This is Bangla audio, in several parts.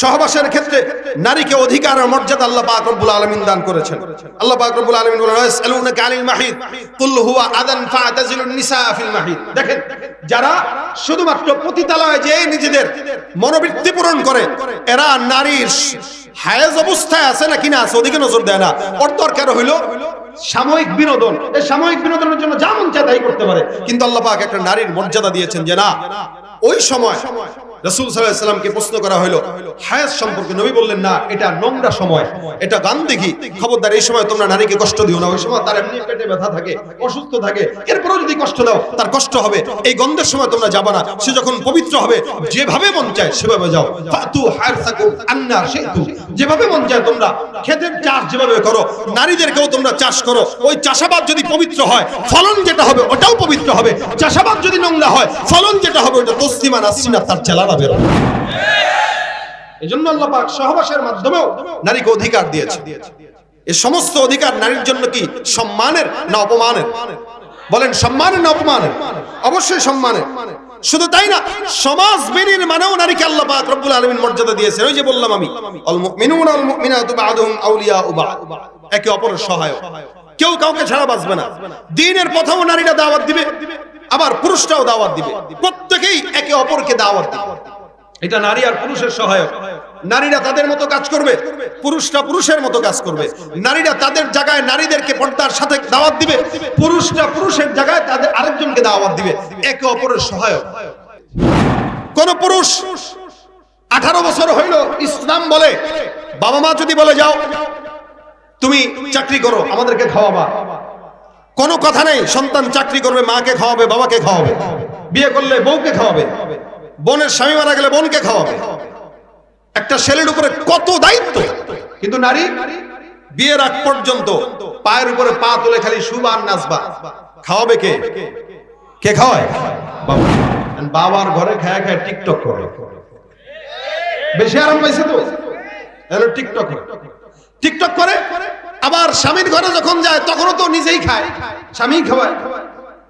সহবাসের ক্ষেত্রে নারীকে অধিকার আর মর্যাদা আল্লাহ পাক রব্বুল আলামিন দান করেছেন। আল্লাহ পাক রব্বুল আলামিন বলেন ইয়াসআলুনাকা মাহিদ কুল হুয়া আদান ফাতাজিলুন নিসা ফিল মাহিদ দেখেন, যারা শুধুমাত্র পতিতালয়ে যে নিজেদের মনোবৃত্তি পূরণ করে, এরা নারীর হায়েজ অবস্থায় আছে না কিনা আছে ওদিকে নজর দেয় না। ওর দরকার হইল সাময়িক বিনোদন। এই সাময়িক বিনোদনের জন্য যা মন চায় তাই করতে পারে। কিন্তু আল্লাহ পাক একটা নারীর মর্যাদা দিয়েছেন যে না, ওই সময় রসুল সাল্লাহামকে প্রশ্ন করা হলো হায়াত সম্পর্কে নবী বললেন না, এটা নোংরা সময়, এটা গান খবরদার, এই সময় তোমরা নারীকে কষ্ট দিও না, ওই সময় তার এমনি পেটে ব্যথা থাকে, অসুস্থ থাকে। এরপরেও যদি কষ্ট দাও, তার কষ্ট হবে। এই গন্ধের সময় তোমরা যাবা না। সে যখন পবিত্র হবে, যেভাবে মন চায় সেভাবে যাও। ফাতু হারসাকুম আন্না শিতু যেভাবে মন চায় তোমরা ক্ষেতের চাষ যেভাবে করো, নারীদেরকেও তোমরা চাষ করো। ওই চাষাবাদ যদি পবিত্র হয়, ফলন যেটা হবে, ওটাও পবিত্র হবে। চাষাবাদ যদি নোংরা হয়, ফলন যেটা হবে, ওটা তসলিমা নাসরিনা তার চেলারা আল্লাহ পাক সহবাসের মাধ্যমেও নারীকে অধিকার দিয়েছে। এই সমস্ত অধিকার নারীর জন্য কি সম্মানের না অপমানের? বলেন, সম্মানের না অপমানের? অবশ্যই সম্মানের। শুধু তাই না, সমাজ বেরির মানেও নারীকে আল্লাহ পাক রব্বুল মর্যাদা ওই যে বললাম আমি বা'দ একে অপরের সহায়ক। কেউ কাউকে ছাড়া বাঁচবে না। দিনের প্রথম নারীরা দাওয়াত দিবে, আবার পুরুষটাও দাওয়াত দিবে। প্রত্যেকেই একে অপরকে দাওয়াত দিবে। এটা নারী আর পুরুষের সহায়ক। নারীরা তাদের মতো কাজ করবে, পুরুষরা পুরুষের মতো কাজ করবে। নারীরা তাদের জায়গায় নারীদেরকে পর্দার সাথে দাওয়াত দিবে, পুরুষরা পুরুষের জায়গায় তাদের আরেকজনকে দাওয়াত দিবে, একে অপরের সহায়ক। কোন পুরুষ আঠারো বছর হইল ইসলাম বলে, বাবা মা যদি বলে যাও, তুমি চাকরি করো, আমাদেরকে খাওয়াবা। কোনো কথা নেই, সন্তান চাকরি করবে, মাকে খাওয়াবে, বাবাকে খাওয়াবে। বিয়ে করলে বউকে খাওয়াবে। বোনের স্বামী মারা গেলে বোনকে খাওয়াবে। একটা ছেলের উপরে কত দায়িত্ব? কিন্তু নারী, বিয়ের আগ পর্যন্ত পায়ের উপরে পা তুলে খালি সুবান নাচবা। খাওয়াবে কে? কে খাওয়ায়? বাবা। বাবার ঘরে খায় খায় টিকটক করে। বেশি আরাম পাইছে তো? টিকটক। টিকটক করে, আবার স্বামীর ঘরে যখন যায়, তখনও তো নিজেই খায়। স্বামী খাওয়ায়।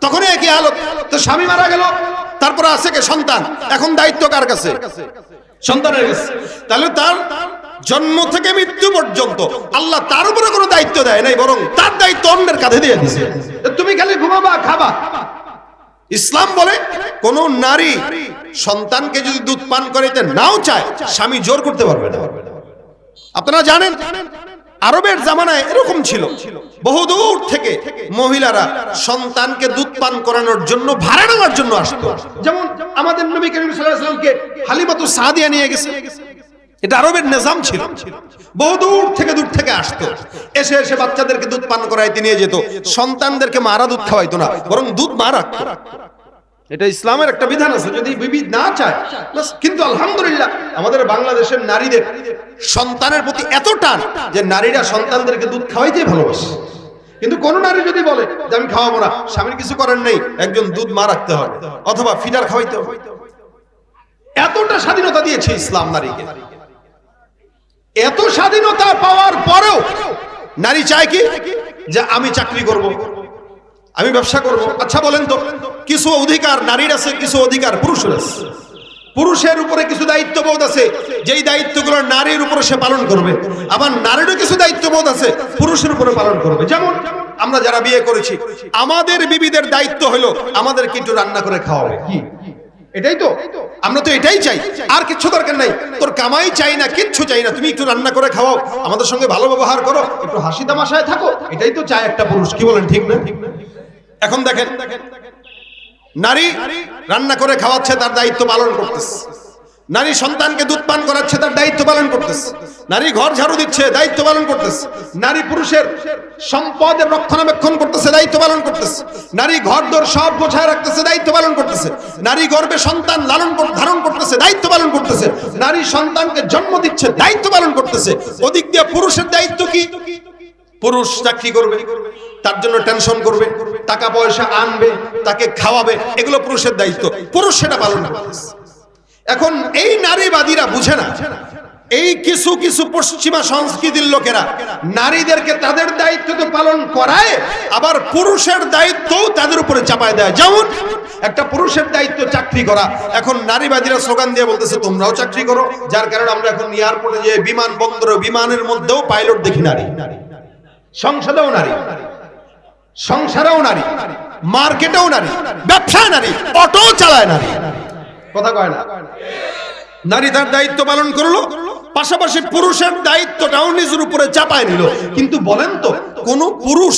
তখনই একই হালত। তো স্বামী মারা গেল তারপরে আছে কে সন্তান? এখন দায়িত্ব কার কাছে? সন্তানের কাছে। তাহলে তার জন্ম থেকে মৃত্যু পর্যন্ত আল্লাহ তার উপরে কোনো দায়িত্ব দেয় নাই, বরং তার দায়িত্ব অন্যের কাঁধে দিয়ে দিছে। তুমি খালি ঘুমাবা, খাবা। ইসলাম বলে, কোন নারী সন্তানকে যদি দুধ পান করাইতে নাও চায়, স্বামী জোর করতে পারবে না। আপনারা জানেন? আরবের জামানায় এরকম ছিল। বহুদূর থেকে মহিলারা সন্তানকে দুধ পান করানোর জন্য, ভাড়া নেওয়ার জন্য আসতো। যেমন আমাদের নবী করিম ওয়াসাল্লামকে হালিমাতু সাদিয়া নিয়ে গেছে। এটা আরবের নিজাম ছিল। বহুদূর থেকে দূর থেকে আসতো। এসে এসে বাচ্চাদেরকে দুধ পান করাইতে নিয়ে যেত। সন্তানদেরকে মারা দুধ খাওয়াইতো না, বরং দুধ মা রাখতো এটা ইসলামের একটা বিধান আছে, যদি বিবি না চায় কিন্তু আলহামদুলিল্লাহ আমাদের বাংলাদেশের নারীদের, সন্তানের প্রতি এত টান যে নারীরা সন্তানদেরকে দুধ খাওয়াইতে ভালোবাসে। কিন্তু কোন নারী যদি বলে যে আমি খাওয়াবো না, স্বামীর কিছু করার নেই, একজন দুধ মা রাখতে হবে অথবা ফিডার খাওয়াইতে হবে। এতটা স্বাধীনতা দিয়েছে ইসলাম নারীকে। এত স্বাধীনতা পাওয়ার পরেও নারী চায় কি? যে আমি চাকরি করব। আমি ব্যবসা করব। আচ্ছা বলেন তো, কিছু অধিকার নারীর আছে, কিছু অধিকার পুরুষের আছে। পুরুষের উপরে কিছু দায়িত্ববোধ আছে, যেই দায়িত্বগুলো নারীর উপরে সে পালন করবে। আবার নারীরও কিছু দায়িত্ববোধ আছে, পুরুষের উপরে পালন করবে। যেমন, আমরা যারা বিয়ে করেছি, আমাদের বিবিদের দায়িত্ব হলো আমাদের একটু রান্না করে খাওয়াবে। কি? এটাই তো। আমরা তো এটাই চাই। আর কিচ্ছু দরকার নাই। তোর কামাই চাই না, কিচ্ছু চাই না। তুমি একটু রান্না করে খাওয়াও। আমাদের সঙ্গে ভালো ব্যবহার করো। একটু হাসি তামাশায় থাকো। এটাই তো চায় একটা পুরুষ। কি বলেন ঠিক না ঠিক না? এখন দেখেন, নারী রান্না করে খাওয়াচ্ছে, তার দায়িত্ব পালন করতেছে। নারী সন্তানকে দুধ পান করাচ্ছে, তার দায়িত্ব পালন করতেছে। নারী ঘর ঝাড়ু দিচ্ছে, দায়িত্ব পালন করতেছে। নারী পুরুষের সম্পদের রক্ষণাবেক্ষণ করতেছে, দায়িত্ব পালন করতেছে। নারী ঘর দর সব গোছায় রাখতেছে, দায়িত্ব পালন করতেছে। নারী গর্ভে সন্তান লালন ধারণ করতেছে, দায়িত্ব পালন করতেছে। নারী সন্তানকে জন্ম দিচ্ছে, দায়িত্ব পালন করতেছে। ওদিক দিয়ে পুরুষের দায়িত্ব কি? পুরুষ চাকরি করবে? তার জন্য টেনশন করবে, টাকা পয়সা আনবে, তাকে খাওয়াবে, এগুলো পুরুষের দায়িত্ব। পুরুষ সেটা পালন এখন এই নারীবাদীরা বুঝে না, এই কিছু কিছু পশ্চিমা সংস্কৃতির লোকেরা নারীদেরকে তাদের দায়িত্ব তো পালন করায়, আবার পুরুষের দায়িত্বও তাদের উপরে চাপায় দেয়। যেমন একটা পুরুষের দায়িত্ব চাকরি করা। এখন নারীবাদীরা স্লোগান দিয়ে বলতেছে, তোমরাও চাকরি করো। যার কারণে আমরা এখন এয়ারপোর্টে যে বিমান বন্দরে বিমানের মধ্যেও পাইলট দেখি নারী নারী। সংসদেও নারী, সংসারেও নারী, মার্কেটেও নারী, ব্যবসায় নারী অটো চালায় নারী। কথা কয় না? নারী তার দায়িত্ব পালন করল, পাশাপাশি পুরুষের দায়িত্বটাও নিজের উপরে চাপায় নিল। কিন্তু বলেন তো, কোন পুরুষ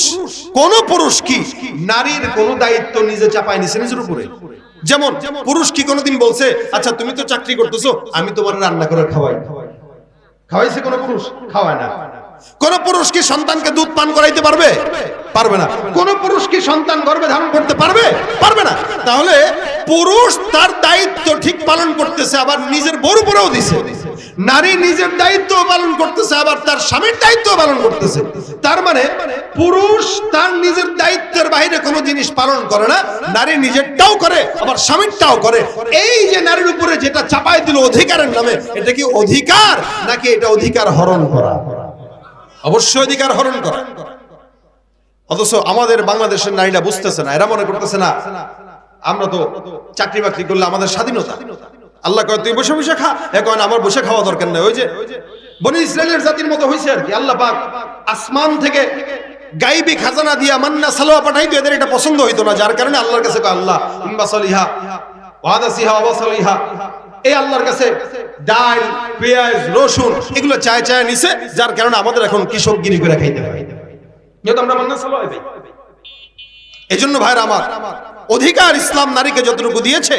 কোন পুরুষ কি নারীর কোন দায়িত্ব নিজে চাপায় নিছে নিজের উপরে? যেমন, পুরুষ কি কোনোদিন বলছে আচ্ছা তুমি তো চাকরি করতেছো, আমি তোমার রান্না করে খাওয়াই। খাওয়াইছে কোন পুরুষ? খাওয়ায় না। কোন পুরুষ কি সন্তানকে দুধ পান করাইতে পারবে? পারবে না। কোন পুরুষ কি সন্তান গর্ভে ধারণ করতে পারবে? পারবে না। তাহলে পুরুষ তার দায়িত্ব ঠিক পালন করতেছে, আবার নিজের বড় উপরেও দিছে। নারী নিজের দায়িত্ব পালন করতেছে, আবার তার স্বামীর দায়িত্ব পালন করতেছে। তার মানে পুরুষ তার নিজের দায়িত্বের বাইরে কোনো জিনিস পালন করে না, নারী নিজেরটাও করে, আবার স্বামীরটাও করে। এই যে নারীর উপরে যেটা চাপাই দিল অধিকারের নামে, এটা কি অধিকার নাকি এটা অধিকার হরণ করা? অবশ্যই অধিকার হরণ করা। অথচ আমাদের বাংলাদেশের নারীরা বুঝতেছে না, এরা মনে করতেছে না, আমরা তো চাকরি বাকরি করলে আমাদের স্বাধীনতা। আল্লাহ কয়, তুই বসে বসে খা। এখন আমার বসে খাওয়া দরকার নেই। ওই যে বনি ইসরায়েলের জাতির মতো হয়েছে আর কি। আল্লাহ পাক আসমান থেকে গাইবি খাজানা দিয়া মান্না সালোয়া পাঠাইতো এদের এটা পছন্দ হইতো না। যার কারণে আল্লাহর কাছে কয়, আল্লাহ, ইম্বা সলিহা ওয়াদাসিহা ওয়াসালিহা এই আল্লাহর কাছে ডাল, পেঁয়াজ, রসুন এগুলো চায় চায় নিছে, যার কারণে আমাদের এখন কৃষক গিরি করে খাইতে হয়। যেহেতু আমরা মান্না পাই এই জন্য ভাইরা আমার, অধিকার ইসলাম নারীকে যতটুকু দিয়েছে,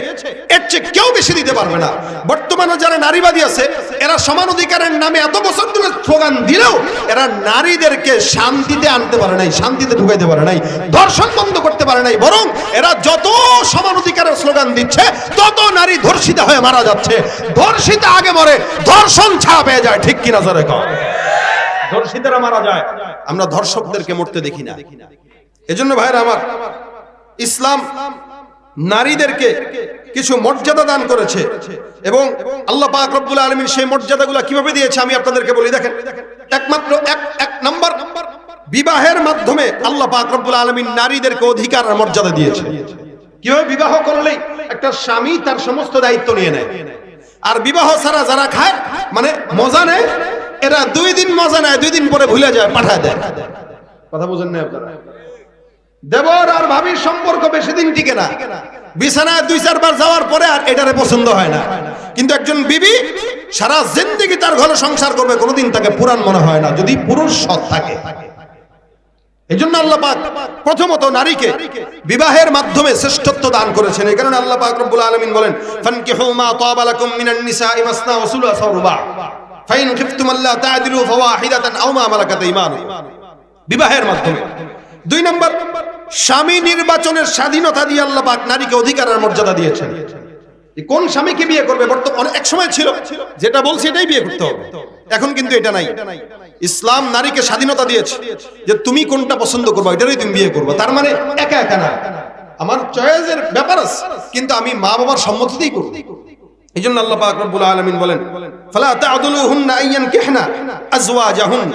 এর চেয়ে কেউ বেশি দিতে পারবে না। বর্তমানে যারা নারীবাদী আছে, এরা সমান অধিকারের নামে এত বছর ধরে স্লোগান দিলেও এরা নারীদেরকে শান্তিতে আনতে পারে নাই, শান্তিতে ঢুকাইতে পারে নাই, ধর্ষণ বন্ধ করতে পারে নাই, বরং এরা যত সমান অধিকারের স্লোগান দিচ্ছে, তত নারী ধর্ষিতা হয়ে মারা যাচ্ছে। ধর্ষিতা আগে মরে, ধর্ষণ ছাড়া পেয়ে যায়, ঠিক কিনা জোরে কম ধর্ষিতারা মারা যায়। আমরা ধর্ষকদেরকে মরতে দেখি না। এজন্য ভাইরা আমার ইসলাম নারীদেরকে কিছু মর্যাদা দান করেছে এবং আল্লাহ পাক রব্বুল আলমীর সেই মর্যাদাগুলো কীভাবে দিয়েছে আমি আপনাদেরকে বলি, দেখেন। একমাত্র এক এক নাম্বার বিবাহের মাধ্যমে আল্লাহ পাক রব্বুল আলমীর নারীদেরকে অধিকার আর মর্যাদা দিয়েছে। কীভাবে বিবাহ করলেই একটা স্বামী তার সমস্ত দায়িত্ব নিয়ে নেয়। আর বিবাহ ছাড়া যারা খায় মানে মজা নেয়, এরা দুই দিন মজা নেয়, দুই দিন পরে ভুলে যায়, পাঠায় দেয়। কথা বুঝেন না আপনারা? দেবর আর ভাবির সম্পর্ক বেশি দিন টিকে না। বিছানায় দুই, চারবার যাওয়ার পরে আর এটারে পছন্দ হয় না। কিন্তু একজন বিবি সারা জিন্দেগি তার ঘরে সংসার করবে, কোনোদিন তাকে পুরাণ মনে হয় না, যদি পুরুষ সৎ থাকে। এই জন্য পাক প্রথমত নারীকে বিবাহের মাধ্যমে শ্রেষ্ঠত্ব দান করেছেন। এই কারণে আল্লাহ পাক রব্বুল আলামিন বলেন, ফানকিহু মা তাবা লাকুম মিনান নিসাই মাসনা ওয়া সুলাসা রুবা। ফাইন খিফতুম আল্লা তা'দিলু ফাওয়াহিদাতান আও মা মালাকাত ঈমানুকুম বিবাহের মাধ্যমে। দুই নম্বর, স্বামী নির্বাচনের স্বাধীনতা দিয়ে আল্লাহ পাক নারীকে অধিকারের মর্যাদা দিয়েছেন। কোন স্বামীকে বিয়ে করবে, বর্তমানে এক সময় ছিল, যেটা বলছে এটাই বিয়ে করতে হবে। এখন কিন্তু এটা নাই। ইসলাম নারীকে স্বাধীনতা দিয়েছে, যে তুমি কোনটা পছন্দ করবে, এটারই তুমি বিয়ে করবে। তার মানে একা একা না। আমার চয়েসের ব্যাপার আছে, কিন্তু আমি মা বাবার সম্মতিতেই করব। এই জন্য আল্লাহ পাক রব্বুল আলামিন বলেন, ফালা তা'দুলুহুন্না আইয়ান কিহনা আজওয়াজাহুন।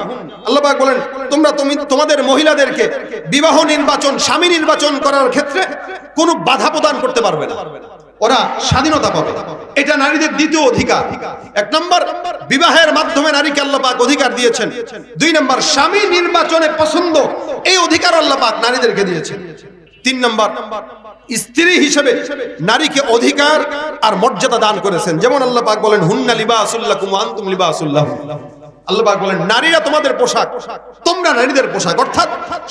আল্লাহ পাক বলেন, তোমরা তুমি, তোমাদের মহিলাদেরকে বিবাহ নির্বাচন, স্বামী নির্বাচন করার ক্ষেত্রে কোনো বাধা প্রদান করতে পারবে না। ওরা স্বাধীনতা পাবে। এটা নারীদের দ্বিতীয় অধিকার। এক নম্বর, বিবাহের মাধ্যমে নারীকে আল্লাহ পাক অধিকার দিয়েছেন। দুই নম্বর, স্বামী নির্বাচনে পছন্দ, এই অধিকার আল্লাহ পাক নারীদেরকে দিয়েছেন। তিন নম্বর স্ত্রী হিসেবে নারীকে অধিকার আর মর্যাদা দান করেছেন। যেমন আল্লাহ পাক বলেন, হুন্না লিবাসুল্লাকুম ওয়া আনতুম লিবাসুল্লাহ। আল্লাহ পাক বলেন, নারীরা তোমাদের পোশাক, তোমরা নারীদের পোশাক, অর্থাৎ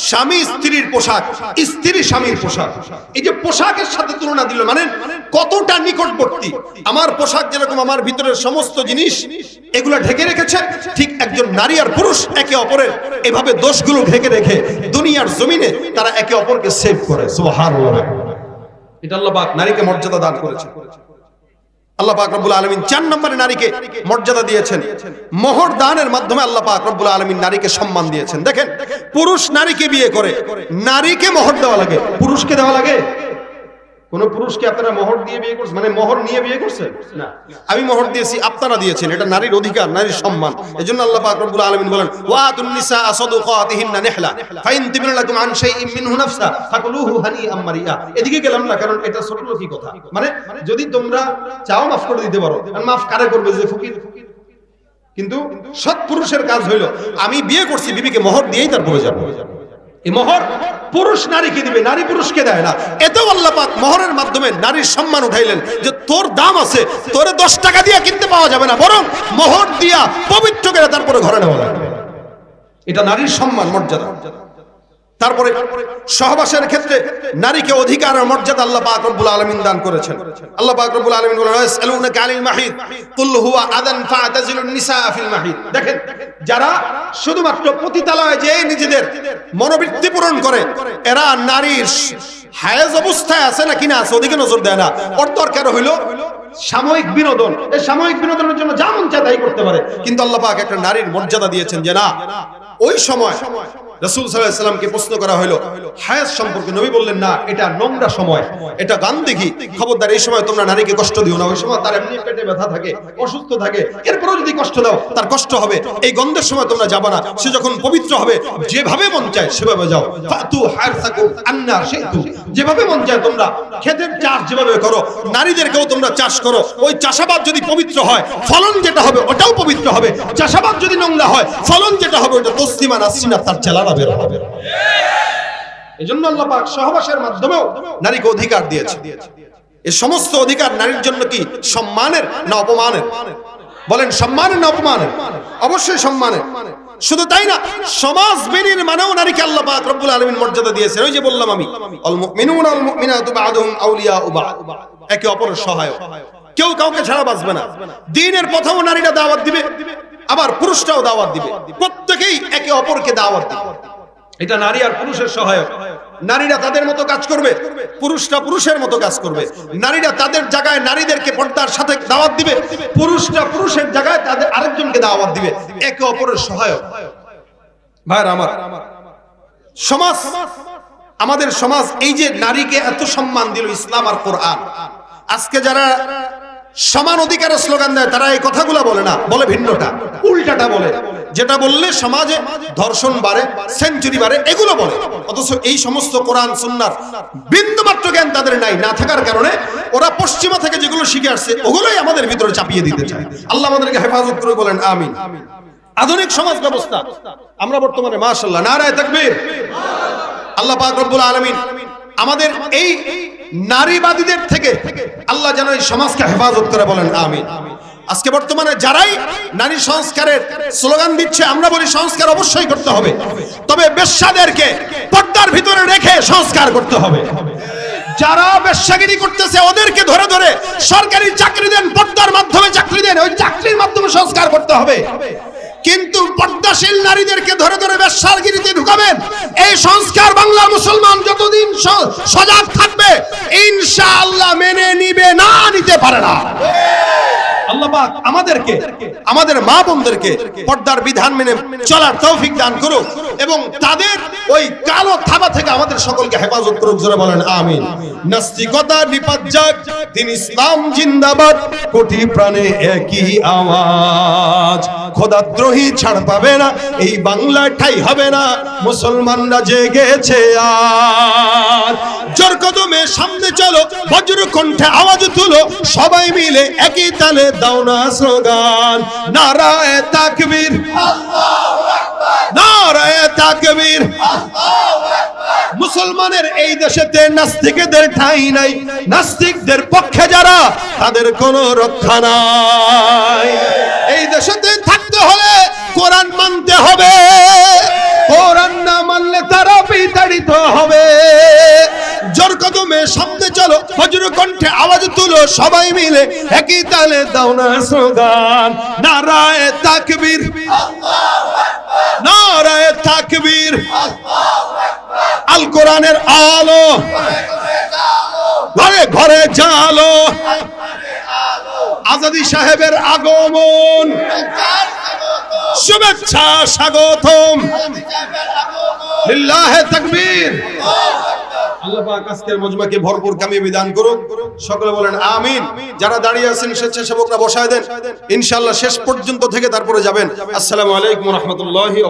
স্বামী স্ত্রীর পোশাক, স্ত্রী স্বামীর পোশাক। এই যে পোশাকের সাথে তুলনা দিল মানে কতটা নিকটবর্তী। আমার পোশাক যেরকম আমার ভিতরের সমস্ত জিনিস, এগুলো ঢেকে রেখেছে, ঠিক একজন নারী আর পুরুষ একে অপরের এভাবে দোষগুলো ঢেকে রেখে দুনিয়ার জমিনে তারা একে অপরকে সেভ করে। সুবহানাল্লাহ। এটা নারীকে মর্যাদা দান করেছে আলমিন চার নম্বরে নারীকে মর্যাদা দিয়েছেন। মোহর দানের মাধ্যমে আলমিন নারীকে সম্মান দিয়েছেন। দেখেন, পুরুষ নারীকে বিয়ে করে, নারীকে মোহর দেওয়া লাগে। পুরুষকে দেওয়া লাগে? কোন পুরুষকে আপনারা মোহর দিয়ে বিয়ে করছেন? মানে মোহর নিয়ে বিয়ে করছেন? না। আমি মোহর দিয়েছি আপনারা দিয়েছেন এটা নারীর অধিকার নারীর সম্মান। এজন্য আল্লাহ পাক রব্বুল আলামিন বলেন ওয়াতুন নিসা সাদুকাতিহিন্না নিহলা ফাইন তিবিন লাকুম আন শাইইন মিনহু নাফসা ফাকুলুহু হানিআম মারিয়া। এদিকে গেলাম না কারণ এটা ছোট লোকই কথা। মানে যদি তোমরা চাও মাফ করে দিতে পারো আর মাফ কারে করবে যে ফকির? কিন্তু সৎ পুরুষের কাজ হইল আমি বিয়ে করছি বিবিকে মোহর দিয়েই তার তারপরে যাব। এই মোহর পুরুষ নারীকে দিবে, নারী পুরুষকে দেয় না। এতেও আল্লাপাক মহরের মোহরের মাধ্যমে নারীর সম্মান উঠাইলেন যে তোর দাম আছে, তোরে দশ টাকা দিয়ে কিনতে পাওয়া যাবে না, বরং মোহর দিয়া পবিত্র করে তারপরে ঘরে নেওয়া লাগবে। এটা নারীর সম্মান, মর্যাদা। তারপরে সহবাসের ক্ষেত্রে নারীকে অধিকার আর মর্যাদা আল্লাহ পাক রব্বুল আলামিন দান করেছেন। আল্লাহ পাক রব্বুল আলামিন বলেন ইয়াসআলুনাকা আনিল মাহিদ কুল হুয়া আদান ফাতাজিলুন নিসা ফিল মাহিদ দেখেন, যারা শুধুমাত্র পতিতালয়ে যে নিজেদের মনোবৃত্তি পূরণ করে, এরা নারীর হায়েজ অবস্থায় আছে না কিনা আছে ওদিকে নজর দেয় না। ওর দরকার হইল সাময়িক বিনোদন। এই সাময়িক বিনোদনের জন্য যা মন চায় তাই করতে পারে। কিন্তু আল্লাহ পাক একটা নারীর মর্যাদা দিয়েছেন যে না, ওই সময় রসুল সাল্লাহামকে প্রশ্ন করা হলো হায়াত সম্পর্কে নবী বললেন না, এটা নোংরা সময়, এটা গান খবরদার, এই সময় তোমরা নারীকে কষ্ট দিও না, ওই সময় তার এমনি পেটে ব্যথা থাকে, অসুস্থ থাকে। এরপরেও যদি কষ্ট দাও, তার কষ্ট হবে। এই গন্ধের সময় তোমরা যাবা না। সে যখন পবিত্র হবে, যেভাবে মন চায় সেভাবে যাও। ফাতু হারসাকুম আন্না শিতু যেভাবে মন চায় তোমরা ক্ষেতের চাষ যেভাবে করো, নারীদেরকেও তোমরা চাষ করো। ওই চাষাবাদ যদি পবিত্র হয়, ফলন যেটা হবে, ওটাও পবিত্র হবে। চাষাবাদ যদি নোংরা হয়, ফলন যেটা হবে, ওটা তসলিমা নাসরিনা তার চেলারা হবে। আল্লাহ পাক সহবাসের মাধ্যমেও নারীকে অধিকার দিয়েছে। এই সমস্ত অধিকার নারীর জন্য কি সম্মানের না অপমানের? বলেন, সম্মানের না অপমানের? অবশ্যই সম্মানের। শুধু তাই না, সমাজ বেরির মানেও নারীকে আল্লাহ পাক রব্বুল মর্যাদা দিয়েছেন। ওই যে বললাম আমি বা'দ একে অপরের সহায়ক। কেউ কাউকে ছাড়া বাঁচবে না। দিনের প্রথম নারীরা দাওয়াত দিবে। আবার পুরুষটাও দাওয়াত দিবে। প্রত্যেকেই একে অপরকে দাওয়াত দিবে। এটা নারী আর পুরুষের সহায়ক। নারীরা তাদের মতো কাজ করবে, পুরুষরা পুরুষের মতো কাজ করবে। নারীরা তাদের জায়গায় নারীদেরকে পর্দার সাথে দাওয়াত দিবে, পুরুষরা পুরুষের জায়গায় তাদের আরেকজনকে দাওয়াত দিবে, একে অপরের সহায়ক। ভাইরা আমার, সমাজ, আমাদের সমাজ এই যে নারীকে এত সম্মান দিল ইসলাম আর কোরআন। আজকে যারা সমান অধিকারের স্লোগান দেয়, তারা এই কথাগুলো বলে না, বলে ভিন্নটা, উল্টাটা বলে। যেটা বললে সমাজে ধর্ষণ বাড়ে, সেঞ্চুরি বাড়ে, এগুলো বলে। অথচ এই সমস্ত কোরআন, সুন্নার বিন্দুমাত্র জ্ঞান তাদের নাই, না থাকার কারণে ওরা পশ্চিমা থেকে যেগুলো শিখে আসছে, ওগুলোই আমাদের ভিতরে চাপিয়ে দিতে চায়। আল্লাহ আমাদেরকে হেফাজত করে বলেন, আমিন। আধুনিক সমাজ ব্যবস্থা, আমরা বর্তমানে মাশাল্লাহ নারায় তাকবীর। আল্লাহ পাক রব্বুল আলামিন আমাদের এই নারীবাদীদের থেকে আল্লাহ যেন এই সমাজকে হেফাজত করে বলেন আমি আজকে বর্তমানে যারাই নারী সংস্কারের স্লোগান দিচ্ছে, আমরা বলি সংস্কার অবশ্যই করতে হবে। তবে বেশ্যাদেরকে পর্দার ভিতরে রেখে সংস্কার করতে হবে। যারা বেশ্যাগিরি করতেছে, ওদেরকে ধরে ধরে সরকারি চাকরি দেন, পর্দার মাধ্যমে চাকরি দেন, ওই চাকরির মাধ্যমে সংস্কার করতে হবে। কিন্তু পর্দাশীল নারীদেরকে ধরে ধরে ব্যবসারগিরিতে ঢুকাবেন। এই সংস্কার বাংলা মুসলমান যতদিন সজাগ থাকবে, ইনশাআল্লাহ মেনে নিবে না, নিতে পারে না। আমাদেরকে, আমাদের মা বোনদেরকে পর্দার বিধান মেনে চলার তৌফিক দান এবং তাদের ওই কালো থাবা থেকে আমাদের সকলকে হেফাজত করুক, জোরে বলেন, আমিন। নাস্তিকতা দিন ইসলাম জিন্দাবাদ, কোটি প্রাণে একই আওয়াজ। খোদাদ্রোহী ছাড় পাবে না, এই বাংলা ঠাই হবে না। মুসলমানরা জেগেছে আর। জোর কদমে সামনে চলো, বজ্র কণ্ঠে আওয়াজ তুলো, সবাই মিলে একই তালে দাও না স্লোগান। নারায় তাকবীর নারায় তাকবীর। মুসলমানের এই দেশেতে নাস্তিকদের ঠাঁই নাই, নাস্তিকদের পক্ষে যারা, তাদের কোনো রক্ষা নাই। এই দেশেতে হলে কোরআন মানতে হবে। কোরআন না মানলে তারা বিতাড়িত হবে। জোর কদমে সামনে চলো বজ্র কণ্ঠে আওয়াজ তুলো, সবাই মিলে একই তালে দাও না স্লোগান। নারায় তাকবীর। নারায় তাকবীর। আল কোরআনের আলো। ঘরে ঘরে জালো। আজাদি সাহেবের আগমন। শুভেচ্ছা স্বাগতম। লিল্লাহে তাকবীর। আল্লাহ পাক আজকের মজমাকে ভরপুর কামিয়ে বিধান করুন সকলে বলেন আমিন। যারা দাঁড়িয়ে আছেন, স্বেচ্ছাসেবকরা বসায় দেন। ইনশাআল্লাহ শেষ পর্যন্ত থেকে তারপরে যাবেন। আসসালামু আলাইকুম রহমতুল্লাহি